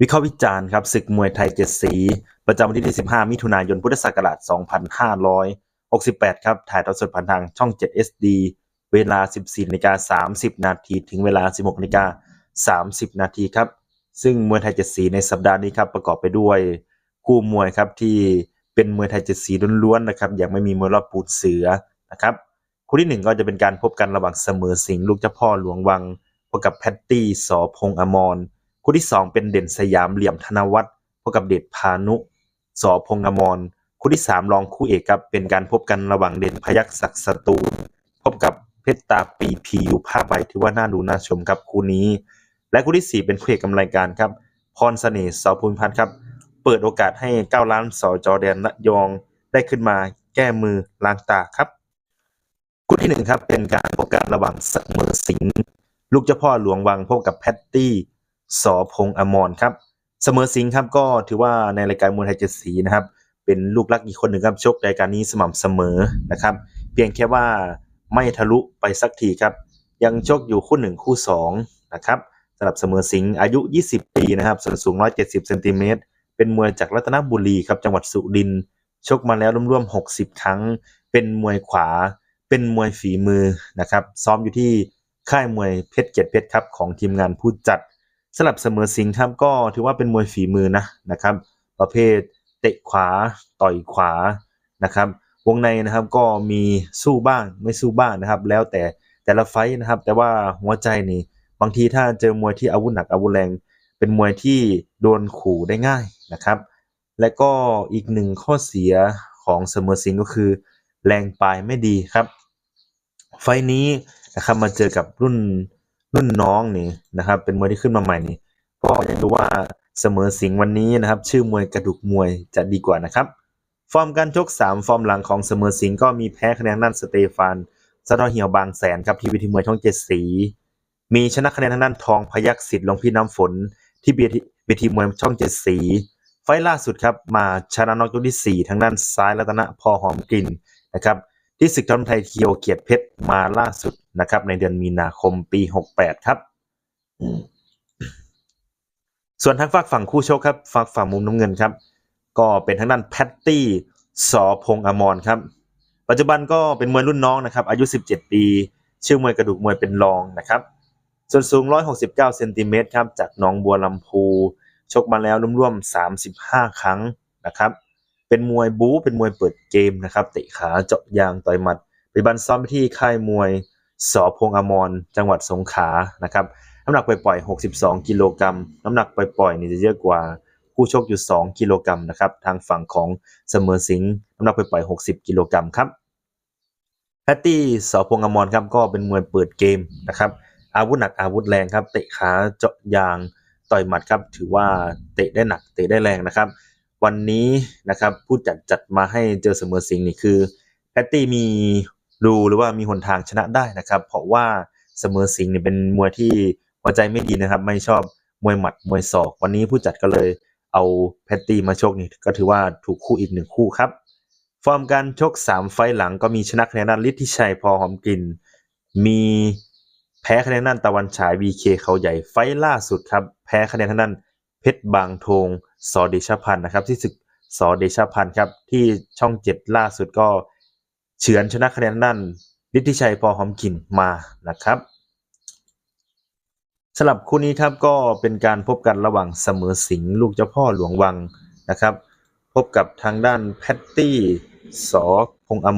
วิเคราะห์วิจารณ์ครับศึกมวยไทยเจ็ดสี ประจำวันที่15มิถุนายน พุทธศักราช 2568 ครับ ถ่ายทอดสดผ่านทางช่อง 7 SD เวลา 14นาฬิกา30 นาที ถึงเวลา 16นาฬิกา30 นาทีครับ ซึ่งมวยไทยเจ็ดสีในสัปดาห์นี้ครับ ประกอบไปด้วยคู่มวยครับที่เป็นมวยไทยเจ็ดสีล้วนๆนะครับ ยังไม่มีมวยรอบปูดเสือนะครับ คู่ที่หนึ่งก็จะเป็นการพบกันระหว่างเสมอสิงห์ลูกเจ้าพ่อหลวงวังพบกับแพตตี้สอพงอมร คู่ที่ 2 เป็นเด่นสยามเหลี่ยมธนวัฒน์พบกับเดชพานุสอพงษ์อมรคู่ที่ 3 รองคู่เอกครับเป็นการพบกันระหว่างเด่นพยักษศักดิ์สตูลพบกับเพชรตาปีพีอยู่ภาพใบถือว่าน่าดูน่าชมครับคู่นี้ และคู่ที่ 4 เป็นคู่เอกกำรายการครับพรเสน่ห์สอภูมิพัฒน์ครับ เปิดโอกาสให้9ล้านสอจอแดนระยองได้ขึ้นมาแก้มือล้างตาครับคู่ที่หนึ่งครับเป็นการพบกันระหว่างเสมอสิงห์ลูกเจ้าพ่อหลวงวังพบกับแพตตี้ สอพงอมรครับ เสมอสิงครับก็ถือว่าในรายการมวยไทยเจ็ดสีนะครับ เป็นลูกรักอีกคนหนึ่งครับชกรายการนี้สม่ำเสมอนะครับ เพียงแค่ว่าไม่ทะลุไปสักทีครับ ยังชกอยู่คู่หนึ่งคู่สองนะครับสำหรับเสมอสิงอายุ 20 ปีนะครับส่วนสูง 170เซนติเมตรเป็นมวยจากรัตนบุรีครับจังหวัดสุรินทร์ชกมาแล้วร่วมๆ60 ครั้ง เป็นมวยขวา เป็นมวยฝีมือนะครับ ซ้อมอยู่ที่ค่ายมวยเพชรเกียรติเพชรครับของทีมงานผู้จัด สลับเสมอสิงห์ครับก็ถือว่าเป็นมวยฝีมือนะนะครับ ประเภทเตะขวาต่อยขวานะครับ วงในนะครับก็มีสู้บ้างไม่สู้บ้างนะครับ แล้วแต่แต่ละไฟนะครับ แต่ว่าหัวใจนี่บางทีถ้าเจอมวยที่อาวุธหนักอาวุธแรง เป็นมวยที่โดนขู่ได้ง่ายนะครับ และก็อีกหนึ่งข้อเสียของเสมอสิงห์ก็คือ แรงปลายไม่ดีครับ ไฟนี้นะครับมาเจอกับรุ่น รุ่นน้องนี่นะครับ เป็นมวยที่ขึ้นมาใหม่นี่ก็อยากดูว่าเสมอสิงวันนี้นะครับ ชื่อมวยกระดูกมวยจะดีกว่านะครับฟอร์มการชก3ฟอร์มหลังของเสมอสิงก็มีแพ้คะแนนนั่นสเตฟานสะทอเหี่ยวบางแสนครับที่วิธีมวยช่องเจ็ดสีมีชนะคะแนนทางด้านทองพยักสิทธิ์หลวงพี่น้ำฝน ที่เวทีเวทีมวยช่องเจ็ดสีไฟล์ล่าสุดครับมาชนะน็อกยกที่ 4 ทางด้านซ้ายรัตนะพอหอมกลิ่นนะครับที่ศึกทอนไทยเคียวเกียรติเพชรมาล่าสุด นะครับ ในเดือนมีนาคมปี 68 ครับ ส่วนทางฝากฝั่งคู่ชกครับฝากฝั่งมุมน้ำเงินครับ ก็เป็นทางด้านแพตตี้สอพงอมรครับ ปัจจุบันก็เป็นมวยรุ่นน้องนะครับ อายุ 17 ปี ชื่อมวยกระดูกมวยเป็นรองนะครับ ส่วนสูง 169 เซนติเมตรครับ จากหนองบัวลำพู ชกมาแล้วร่วมๆ35 ครั้งนะครับ เป็นมวยบู๊ เป็นมวยเปิดเกมนะครับ เตะขาเจาะยางต่อยหมัดปัจจุบันซ้อมที่ค่ายมวย สอพงษ์อมร จังหวัดสงขลานะครับ น้ำหนักปล่อยๆ62 กิโลกรัม น้ำหนักปล่อยๆนี่จะเยอะกว่าคู่ชกอยู่ 2 กิโลกรัมนะครับ ทางฝั่งของเสมอสิงห์น้ำหนักปล่อยๆ60 กิโลกรัมครับ แพตตี้สอพงษ์อมรครับก็เป็นมวยเปิดเกมนะครับ อาวุธหนักอาวุธแรงครับ เตะขาเจาะยางต่อยหมัดครับ ถือว่าเตะได้หนักเตะได้แรงนะครับ วันนี้นะครับผู้จัดจัดมาให้เจอเสมอสิงห์นี่คือแพตตี้มี รูหรือว่ามีหนทางชนะได้นะครับ เพราะว่าเสมอสิงห์นี่ยเป็นมวยที่หัวใจไม่ดีนะครับ ไม่ชอบมวยหมัดมวยศอก วันนี้ผู้จัดก็เลยเอาแพตตี้มาชกนี่ก็ถือว่าถูกคู่อีกหนึ่งคู่ครับ ฟอร์มการชก 3 ไฟหลังก็มีชนะคะแนนด้านฤทธิชัยพอหอมกลิ่น มีแพ้คะแนนด้านตะวันฉาย VK เขาใหญ่ไฟล่าสุดครับ แพ้คะแนนทางด้านเพชรบางทงสอเดชพันธ์นะครับ ที่ศึกสอเดชพันธ์ครับที่ช่องเจ็ดล่าสุดก็ เฉือนชนะคะแนนด้านฤทธิชัยพอหอมกลิ่นมานะครับสำหรับคู่นี้ครับก็เป็นการพบกันระหว่างเสมอสิงห์ลูกเจ้าพ่อหลวงวังนะครับ พบกับทางด้านแพตตี้สอพงษ์อม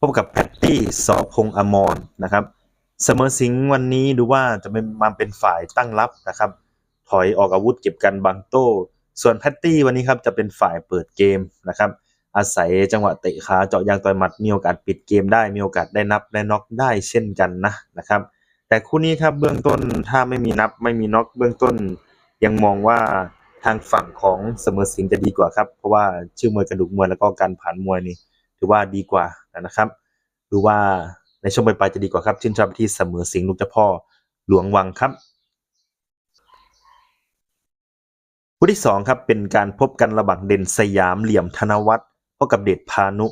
พบกับแพตตี้สอพงษ์อมรนะครับเสมอสิงห์วันนี้ดูว่าจะเป็นมาเป็นฝ่ายตั้งรับนะครับ ถอยออกอาวุธเก็บกันบางโต้ ส่วนแพตตี้วันนี้ครับจะเป็นฝ่ายเปิดเกมนะครับ อาศัยจังหวะเตะขาเจาะยางต่อยหมัดมีโอกาสปิดเกมได้มีโอกาสได้นับได้น็อกได้เช่นกันนะนะครับ แต่คู่นี้ครับเบื้องต้นถ้าไม่มีนับไม่มีน็อกเบื้องต้น ยังมองว่าทางฝั่งของเสมอสิงจะดีกว่าครับ เพราะว่าชื่อมวยกระดูกมวยแล้วก็การผ่านมวยนี่ถือว่าดีกว่านะครับดูว่าในช่วงปลายๆจะดีกว่าครับชื่นชอบที่เสมอสิงลูกเจ้าพ่อหลวงวังครับคู่ที่สองครับเป็นการพบกันระหว่างเด่นสยามเหลี่ยมธนวัฒน์ พบกับเดชพานุ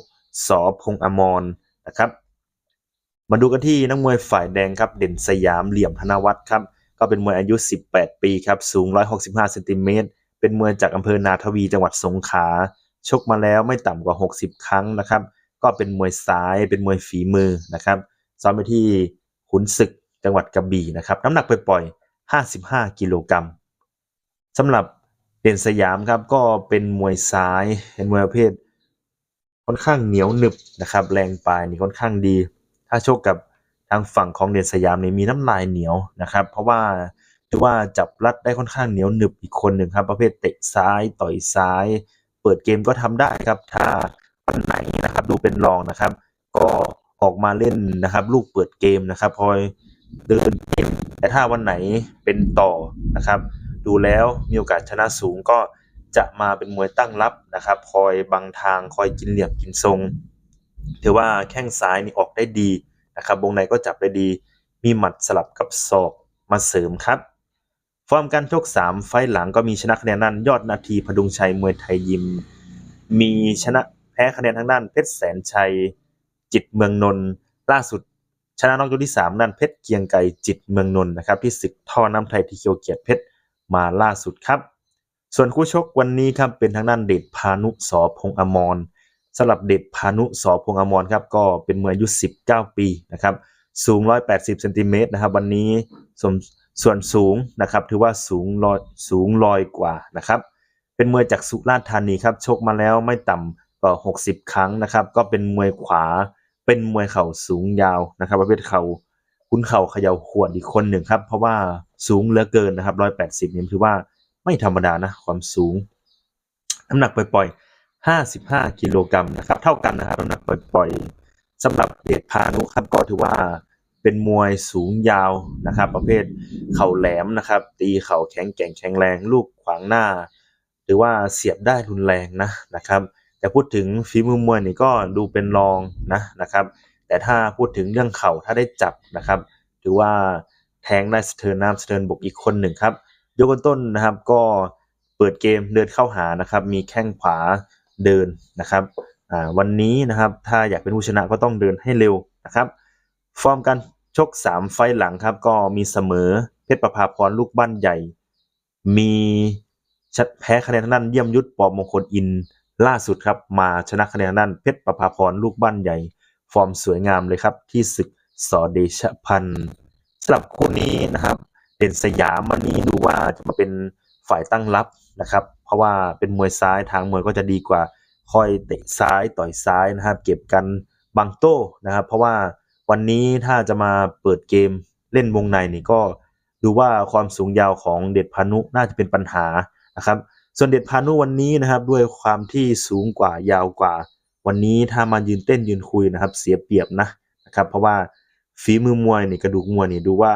สอพงอมรนะครับ มาดูกันที่นักมวยฝ่ายแดงครับเด่นสยามเหลี่ยมธนวัฒน์ครับก็เป็นมวยอายุ 18 ปีครับสูง 165เซนติเมตรเป็นมวยจากอำเภอนาทวีจังหวัดสงขลาชกมาแล้วไม่ต่ำกว่า 60 ครั้งนะครับ ก็เป็นมวยซ้ายเป็นมวยฝีมือนะครับซ้อมไปที่ขุนศึกจังหวัดกระบี่นะครับน้ำหนักไปปล่อย 55 กิโลกรัมสำหรับเด่นสยามครับก็เป็นมวยซ้ายเป็นมวยประเภท ค่อนข้างเหนียวหนึบนะครับแรงปลายนี่ค่อนข้างดี ถ้าโชกกับทางฝั่งของเด่นสยามนี่มีน้ำลายเหนียวนะครับ เพราะว่าถือว่าจับรัดได้ค่อนข้างเหนียวหนึบอีกคนหนึ่งครับ ประเภทเตะซ้ายต่อยซ้าย เปิดเกมก็ทำได้ครับ ถ้าวันไหนนะครับดูเป็นรองนะครับ ก็ออกมาเล่นนะครับ ลูกเปิดเกมนะครับ คอยเดินเกมแต่ถ้าวันไหนเป็นต่อนะครับ ดูแล้วมีโอกาสชนะสูงก็ จะมาเป็นมวยตั้งรับนะครับ คอยบังทางคอยกินเหลี่ยมกินทรงถือว่าแข้งซ้ายนี่ออกได้ดีนะครับวงในก็จับได้ดี มีหมัดสลับกับศอกมาเสริมครับ ฟอร์มการชก 3 ไฟหลังก็มีชนะคะแนนนั่นยอดนาทีพดุงชัยมวยไทยยิม มีชนะแพ้คะแนนทางด้านเพชรแสนชัย จิตเมืองนนท์ล่าสุด ชนะน้องยกที่ 3 นั่นเพชรเกียงไกรจิตเมืองนนท์นะครับที่ศึกท่อน้ำไทยที่เคียวเกียรติเพชรมาล่าสุดครับ ส่วนคู่ชกวันนี้ครับเป็นทางด้านเดชพานุสอพงอมรสำหรับเดชพานุสอพงอมรครับก็เป็นมวยอายุ 19 ปีนะครับสูง 180เซนติเมตรนะครับวันนี้ส่วนส่วนสูงนะครับถือว่าสูงลอยสูงลอยกว่านะครับเป็นมวยจากสุราษฎร์ธานีครับชกมาแล้วไม่ต่ำกว่า 60 ครั้งนะครับก็เป็นมวยขวาเป็นมวยเข่าสูงยาวนะครับประเภทเข่าคุ้นเข่าเขย่าขวดอีกคนหนึ่งครับเพราะว่าสูงเหลือเกินนะครับ180นี่ถือว่า ไม่ธรรมดานะความสูง น้ำหนักปล่อยๆ55กิโลกรัมนะครับ เท่ากันนะครับน้ำหนักปล่อยๆสำหรับเดชพานุครับก็ถือว่าเป็นมวยสูงยาวนะครับ ประเภทเข่าแหลมนะครับ ตีเข่าแข็งแกร่งแข็งแรง ลูกขวางหน้า หรือว่าเสียบได้รุนแรงนะนะครับ แต่พูดถึงฝีมือมวยนี่ก็ดูเป็นรองนะนะครับ แต่ถ้าพูดถึงเรื่องเข่าถ้าได้จับนะครับ ถือว่าแทงได้สะเทินน้ำสะเทินบกอีกคนหนึ่งครับ ยกต้นนะครับก็เปิดเกมเดินเข้าหานะครับ มีแข้งขวาเดินนะครับวันนี้นะครับถ้าอยากเป็นผู้ชนะก็ต้องเดินให้เร็วนะครับ ฟอร์มการชก 3 ไฟหลังครับก็มีเสมอเพชรประภาพรลูกบ้านใหญ่ มีชัดแพ้คะแนนทางด้านเยี่ยมยุทธปอมงคลอินล่าสุดครับมาชนะคะแนนทางด้านเพชรประภาพรลูกบ้านใหญ่ ฟอร์มสวยงามเลยครับที่ศึกสอเดชพันธ์สำหรับคู่นี้นะครับ ด่นสยามวันนี้ดูว่าจะมาเป็นฝ่ายตั้งรับนะครับ เพราะว่าเป็นมวยซ้ายทางมวยก็จะดีกว่าคอยเตะซ้ายต่อยซ้ายนะครับ เก็บกันบังโต้นะครับ เพราะว่าวันนี้ถ้าจะมาเปิดเกมเล่นวงในนี่ก็ดูว่าความสูงยาวของเด็ดพานุน่าจะเป็นปัญหานะครับ ส่วนเด็ดพานุวันนี้นะครับ ด้วยความที่สูงกว่ายาวกว่า วันนี้ถ้ามายืนเต้นยืนคุยนะครับ เสียเปรียบนะนะครับ เพราะว่าฝีมือมวยนี่กระดูกมวยนี่ดูว่า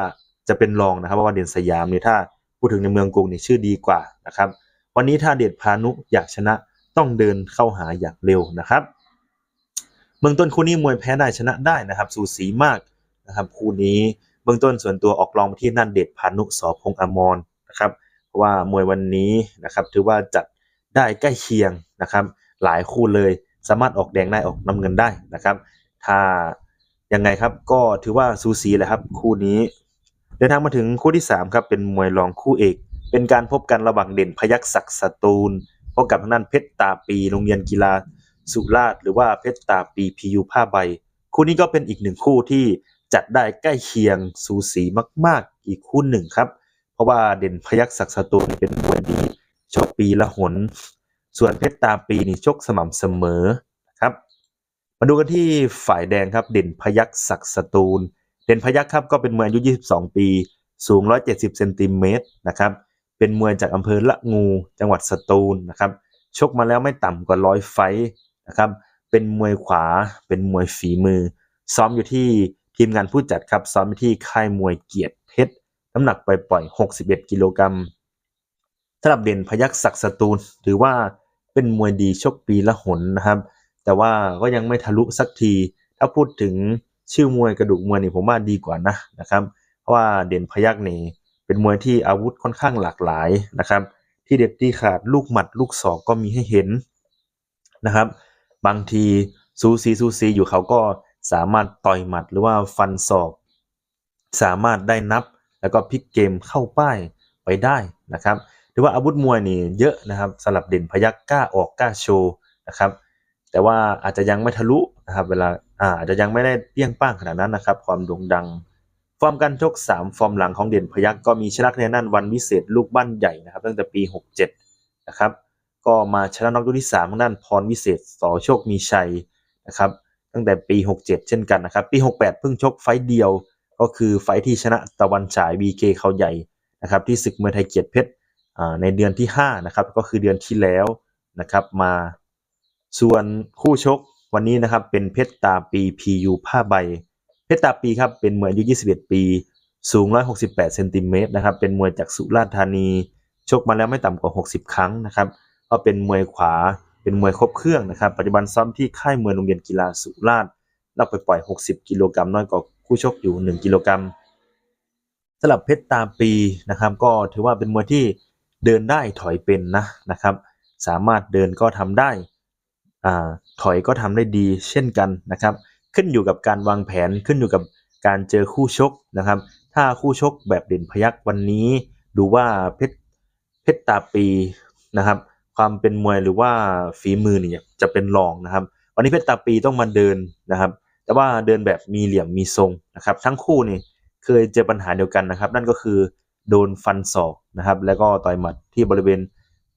จะเป็นรองนะครับเพราะว่าเด่นสยามนี่ถ้าพูดถึงในเมืองกรุงนี่ชื่อดีกว่านะครับ วันนี้ถ้าเด็ดพานุอยากชนะต้องเดินเข้าหาอย่างเร็วนะครับเบื้องต้นคู่นี้มวยแพ้ได้ชนะได้นะครับ สูสีมากนะครับคู่นี้เบื้องต้นส่วนตัวออกรองไปที่นั่นเด็ดพานุสอพงอมรนะครับเพราะว่ามวยวันนี้นะครับถือว่าจัดได้ใกล้เคียงนะครับ หลายคู่เลยสามารถออกแดงได้ออกน้ำเงินได้นะครับ ถ้ายังไงครับก็ถือว่าสูสีแหละครับ คู่นี้ เดินทางมาถึงคู่ที่ 3 ครับ เป็นมวยรองคู่เอก เป็นการพบกันระหว่างเด่นพยักศักดิ์สตูลพบกับทางด้านเพชรตาปีโรงเรียนกีฬาสุราษฎร์หรือว่าเพชรตาปีพียูผ้าใบ คู่นี้ก็เป็นอีกหนึ่งคู่ที่จัดได้ใกล้เคียงสูสีมากๆ อีกคู่หนึ่งครับ เพราะว่าเด่นพยักศักดิ์สตูลเป็นมวยดีชกปีละหน ส่วนเพชรตาปีนี่ชกสม่ำเสมอครับ มาดูกันที่ฝ่ายแดงครับเด่นพยักศักดิ์สตูล เด่นพยักครับก็เป็นมวยอายุ 22 ปี สูง 170เซนติเมตรนะครับ เป็นมวยจากอำเภอละงู จังหวัดสตูลนะครับ ชกมาแล้วไม่ต่ำกว่าร้อยไฟนะครับ เป็นมวยขวา เป็นมวยฝีมือ ซ้อมอยู่ที่ทีมงานผู้จัดครับ ซ้อมที่ค่ายมวยเกียรติเพชร น้ำหนักปล่อยๆ61 กิโลกรัมสำหรับเด่นพยักศักดิ์สตูล ถือว่าเป็นมวยดีชกปีละหนนะครับ แต่ว่าก็ยังไม่ทะลุสักที ถ้าพูดถึง ชื่อมวยกระดูกมวยนี่ผมว่าดีกว่านะนะครับ เพราะว่าเด่นพยักนี่เป็นมวยที่อาวุธค่อนข้างหลากหลายนะครับ ที่เด็ดที่ขาดลูกหมัดลูกศอกก็มีให้เห็นนะครับ บางทีซูซีซูซีอยู่เขาก็สามารถต่อยหมัดหรือว่าฟันศอก สามารถได้นับแล้วก็พลิกเกมเข้าป้ายไปได้นะครับถือว่าอาวุธมวยนี่เยอะนะครับสำหรับเด่นพยักกล้าออกกล้าโชว์นะครับ แต่ว่าอาจจะยังไม่ทะลุ นะครับเวลาอาจจะยังไม่ได้เปี้ยงป้างขนาดนั้นนะครับ ความโด่งดัง ฟอร์มการชก 3 ฟอร์มหลังของเด่นพยักก็มีชนะคะแนนนั่นวันวิเศษลูกบ้านใหญ่นะครับ ตั้งแต่ปี 67 นะครับ ก็มาชนะน็อกยกที่3ทางด้านพรวิเศษสอโชคมีชัยนะครับ ตั้งแต่ปี 67 เช่นกันนะครับ ปี 68 เพิ่งชกไฟเดียว ก็คือไฟที่ชนะตะวันฉาย BK เขาใหญ่นะครับ ที่ศึกเมวยไทยเกียรติเพชรในเดือนที่5นะครับก็คือเดือนที่แล้วนะครับมาส่วนคู่ชก วันนี้นะครับเป็นเพชรตาปี PU ผ้าใบ เพชรตาปีครับเป็นมวยอายุ 21 ปี สูง 168เซนติเมตรนะครับเป็นมวยจากสุราษฎร์ธานี ชกมาแล้วไม่ต่ำกว่า 60 ครั้งนะครับก็เป็นมวยขวาเป็นมวยครบเครื่องนะครับ ปัจจุบันซ้อมที่ค่ายมวยโรงเรียนกีฬาสุราษฎร์รับไปปล่อย 60 กิโลกรัมน้อยกว่าคู่ชกอยู่ 1 กิโลกรัมสำหรับเพชรตาปีนะครับ ก็ถือว่าเป็นมวยที่เดินได้ถอยเป็นนะนะครับ สามารถเดินก็ทำได้ อถอยก็ทำได้ดีเช่นกันนะครับ ขึ้นอยู่กับการวางแผนขึ้นอยู่กับการเจอคู่ชกนะครับ ถ้าคู่ชกแบบเด่นพยักวันนี้ ดูว่าเพชรเพชรตาปีนะครับ ความเป็นมวยหรือว่าฝีมือเนี่ยจะเป็นรองนะครับ วันนี้เพชรตาปีต้องมาเดินนะครับ แต่ว่าเดินแบบมีเหลี่ยมมีทรงนะครับ ทั้งคู่นี่เคยเจอปัญหาเดียวกันนะครับ นั่นก็คือโดนฟันศอกนะครับ แล้วก็ต่อยหมัดที่บริเวณ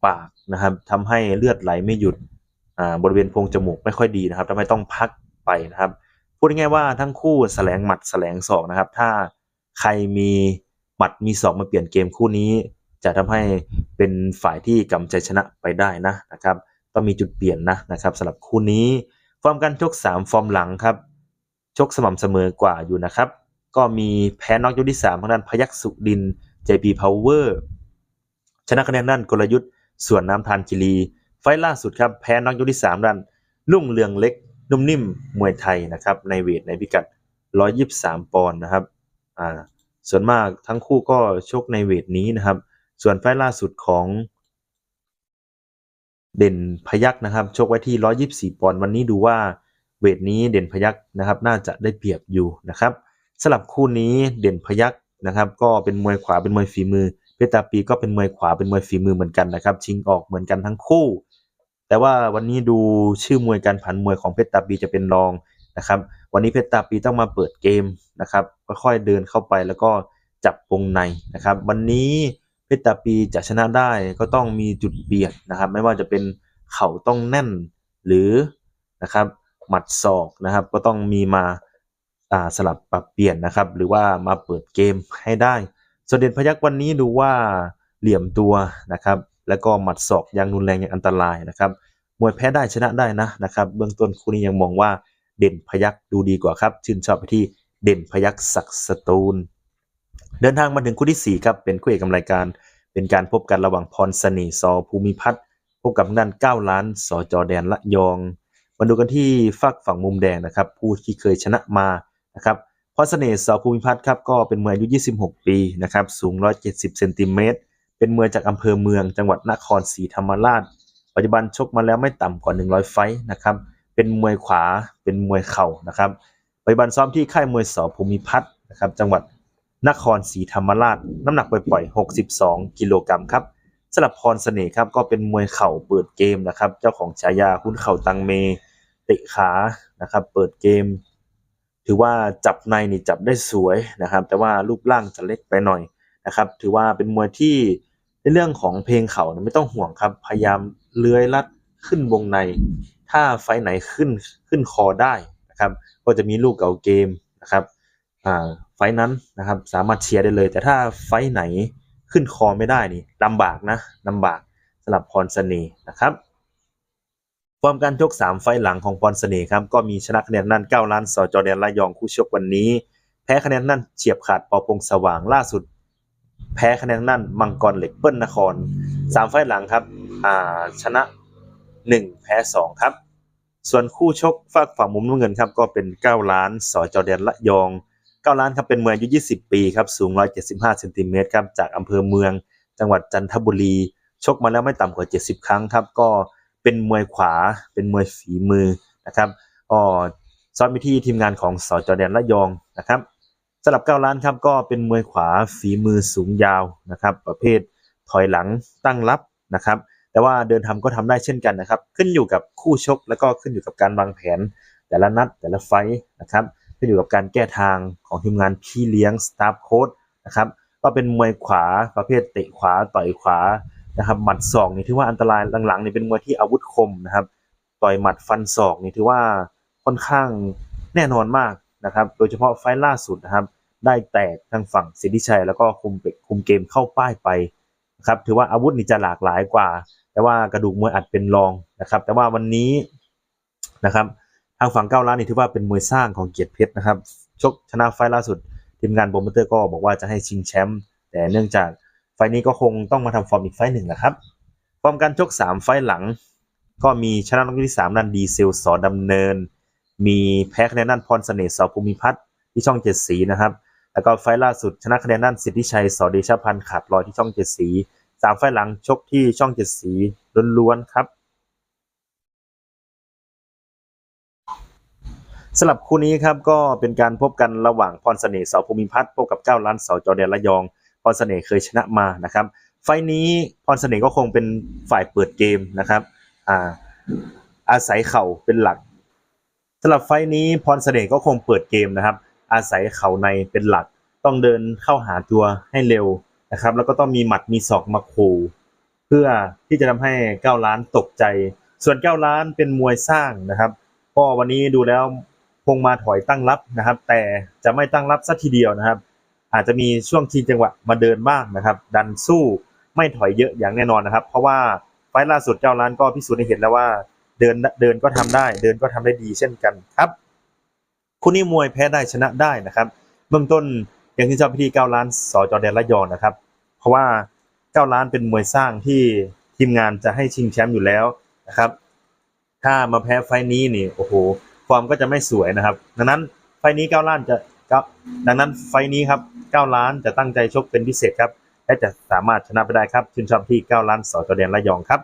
ปากนะครับทำให้เลือดไหลไม่หยุด บริเวณโพรงจมูกไม่ค่อยดีนะครับทำให้ต้องพักไปนะครับ พูดง่ายๆว่าทั้งคู่แสลงหมัดแสลงศอกนะครับ ถ้าใครมีหมัดมีศอกมาเปลี่ยนเกมคู่นี้ จะทำให้เป็นฝ่ายที่กำใจชนะไปได้นะนะครับ ต้องมีจุดเปลี่ยนนะนะครับสำหรับคู่นี้ฟอร์มการชก 3 ฟอร์มหลังครับ ชกสม่ำเสมอกว่าอยู่นะครับ ก็มีแพ้น็อกยกที่3ทางด้านพยัคฆ์สุดิน JP Power ชนะคะแนนด้านกลยุทธ์ส่วนน้ำทานกิรี ไฟล์ล่าสุดครับแพ้น็อกยกที่3ด้านลุ่งเรืองเล็ก นุ่มนิ่มมวยไทยนะครับในเวทในพิกัด 123 ปอนด์นะครับอ่าส่วนมากทั้งคู่ก็ชกในเวทนี้นะครับ ส่วนไฟล์ล่าสุดของ เด่นพยักนะครับชกไว้ที่ 124 ปอนด์วันนี้ดูว่าเวทนี้เด่นพยักนะครับ น่าจะได้เปรียบอยู่นะครับสลับคู่นี้เด่นพยักนะครับ ก็เป็นมวยขวาเป็นมวยฝีมือ เพชรตาปีก็เป็นมวยขวาเป็นมวยฝีมือเหมือนกันนะครับ ชิงออกเหมือนกันทั้งคู่ แต่ว่าวันนี้ดูชื่อมวยการผันมวยของเพชรตาปีจะเป็นรองนะครับ วันนี้เพชรตาปีต้องมาเปิดเกมนะครับค่อยๆเดินเข้าไปแล้วก็จับวงในนะครับ วันนี้เพชรตาปีจะชนะได้ก็ต้องมีจุดเปลี่ยนนะครับ ไม่ว่าจะเป็นเข่าต้องแน่นหรือนะครับหมัดศอกนะครับ ก็ต้องมีมาอ่าสลับปรับเปลี่ยนนะครับ หรือว่ามาเปิดเกมให้ได้ส่วนเด่นพยักวันนี้ดูว่าเหลี่ยมตัวนะครับ แล้วก็หมัดศอกยังรุนแรงยังอันตรายนะครับมวยแพ้ได้ชนะได้นะนะครับ เบื้องต้นคู่นี้ยังมองว่าเด่นพยักดูดีกว่าครับชื่นชอบไปที่เด่นพยักศักสตูล เดินทางมาถึงคู่ที่4ครับเป็นคู่เอกกำรายการ เป็นการพบกันระหว่างพรสน่ห์ซอภูมิพัฒน์พบกับด้าน9ล้านสอจอแดนละยองมาดูกันที่ฝักฝั่งมุมแดงนะครับ ผู้ที่เคยชนะมานะครับพรสน่ห์สอภูมิพัฒน์ครับก็เป็นมวยอายุ 26 ปีนะครับสูง 170เซนติเมตร เป็นมวยจากอำเภอเมืองจังหวัดนครศรีธรรมราช ปัจจุบันชกมาแล้วไม่ต่ำกว่า 100 ไฟต์นะครับ เป็นมวยขวา เป็นมวยเข่านะครับ ปัจจุบันซ้อมที่ค่ายมวยสอภูมิพัฒน์นะครับ จังหวัดนครศรีธรรมราช น้ำหนักปล่อยๆ62 กิโลกรัมครับสำหรับพรเสน่ห์ครับก็เป็นมวยเข่าเปิดเกมนะครับ เจ้าของฉายาหุ้นเข่าตังเมเตะขานะครับ เปิดเกม ถือว่าจับในนี่จับได้สวยนะครับ แต่ว่ารูปร่างจะเล็กไปหน่อยนะครับ ถือว่าเป็นมวยที่ ในเรื่องของเพลงเข่าไม่ต้องห่วงครับ พยายามเลื้อยลัดขึ้นวงใน ถ้าไฟไหนขึ้นขึ้นคอได้นะครับ ก็จะมีลูกเก่าเกมนะครับไฟนั้นนะครับสามารถเชียร์ได้เลย แต่ถ้าไฟไหนขึ้นคอไม่ได้นี่ลำบากนะลำบากสำหรับพรเสน่ห์นะครับฟอร์มการชก 3 ไฟหลังของพรเสน่ห์ครับก็มีชนะคะแนนนั่น 9 ล้านสอจอแดนระยองคู่ชกวันนี้ แพ้คะแนนนั่นเฉียบขาดปอพงสว่างล่าสุด แพ้คะแนนนั่นมังกรเหล็กเปิ้ลนคร3ไฟล์หลังครับอ่าชนะ 1 แพ้2ครับส่วนคู่ชกฝากฝั่งมุมน้ำเงินครับก็เป็น 9 ล้านสอจอแดนละยอง 9 ล้านครับเป็นเมวยอายุ 20 ปีครับสูง 175เซนติเมตรครับจากอำเภอเมือง จังหวัดจันทบุรี ชกมาแล้วไม่ต่ำกว่า 70 ครั้งครับก็เป็นมวยขวาเป็นมวยฝีมือนะครับก็ซ้อมไปที่ทีมงานของสอจอแดนละยองนะครับ สำหรับเก้าล้านครับก็เป็นมวยขวาฝีมือสูงยาวนะครับ ประเภทถอยหลังตั้งรับนะครับ แต่ว่าเดินทำก็ทำได้เช่นกันนะครับ ขึ้นอยู่กับคู่ชก แล้วก็ขึ้นอยู่กับการวางแผน แต่ละนัดแต่ละไฟนะครับขึ้นอยู่กับการแก้ทางของทีมงานพี่เลี้ยงสตาฟโค้ดนะครับก็เป็นมวยขวาประเภทเตะขวาต่อยขวานะครับหมัดศอกนี่ถือว่าอันตรายหลังๆนี่เป็นมวยที่อาวุธคมนะครับ ต่อยหมัดฟันศอกนี่ถือว่าค่อนข้างแน่นอนมาก นะครับ โดยเฉพาะไฟล่าสุดนะครับ ได้แตกทางฝั่งสิทธิชัย แล้วก็คุมเปคุมเกมเข้าป้ายไปนะครับ ถือว่าอาวุธนี่จะหลากหลายกว่า แต่ว่ากระดูกมวยอัดเป็นรองนะครับ แต่ว่าวันนี้นะครับ ทางฝั่งเก้าล้านนี่ถือว่าเป็นมวยสร้างของเกียรติเพชรนะครับ ชกชนะไฟล่าสุดทีมงานโปรโมเตอร์ก็บอกว่าจะให้ชิงแชมป์แต่เนื่องจากไฟนี้ก็คงต้องมาทำฟอร์มอีกไฟหนึ่งนะครับฟอร์มการชก 3 ไฟหลัง ก็มีชนะน็อกที่3นันดีเซลสอดำเนิน มีแพ้คะแนนนั่นพรเสน่ห์สอภูมิพัฒน์ที่ช่องเจ็ดสีนะครับ แล้วก็ไฟล์ล่าสุดชนะคะแนนนั่นสิทธิชัยสอเดชพันธ์ขาดลอยที่ช่องเจ็ดสีสามไฟล์หลังชกที่ช่องเจ็ดสีล้วนๆครับสำหรับคู่นี้ครับก็เป็นการพบกันระหว่างพรเสน่ห์เสาภูมิพัฒน์พบกับเก้าล้านเสาจอแดนระยองพรเสน่ห์เคยชนะมานะครับ ไฟล์นี้พรเสน่ห์ก็คงเป็นฝ่ายเปิดเกมนะครับอ่าอาศัยเข่าเป็นหลัก สำหรับไฟนี้พรเสน่ห์ก็คงเปิดเกมนะครับ อาศัยเข่าในเป็นหลัก ต้องเดินเข้าหาตัวให้เร็วนะครับ แล้วก็ต้องมีหมัดมีศอกมาขู่เพื่อที่จะทำให้เก้าล้านตกใจ ส่วนเก้าล้านเป็นมวยสร้างนะครับก็วันนี้ดูแล้วคงมาถอยตั้งรับนะครับ แต่จะไม่ตั้งรับสักทีเดียวนะครับ อาจจะมีช่วงชิงจังหวะมาเดินบ้างนะครับ ดันสู้ไม่ถอยเยอะอย่างแน่นอนนะครับ เพราะว่าไฟล์ล่าสุดเจ้าล้านก็พิสูจน์ให้เห็นแล้วว่า เดินเดินก็ทำได้ เดินก็ทำได้ดีเช่นกันครับคู่นี้มวยแพ้ได้ชนะได้นะครับ เบื้องต้นอย่างที่ชอบพิธีเก้าล้านสอจอแดนระยองนะครับ เพราะว่าเก้าล้านเป็นมวยสร้างที่ทีมงานจะให้ชิงแชมป์อยู่แล้วนะครับ ถ้ามาแพ้ไฟล์นี้นี่โอ้โหฟอร์มก็จะไม่สวยนะครับ ดังนั้นไฟล์นี้เก้าล้านจะครับดังนั้นไฟนี้ครับเก้าล้านจะตั้งใจชกเป็นพิเศษครับและจะสามารถชนะไปได้ครับชื่นชอบที่เก้าล้านสอจอแดนระยองครับ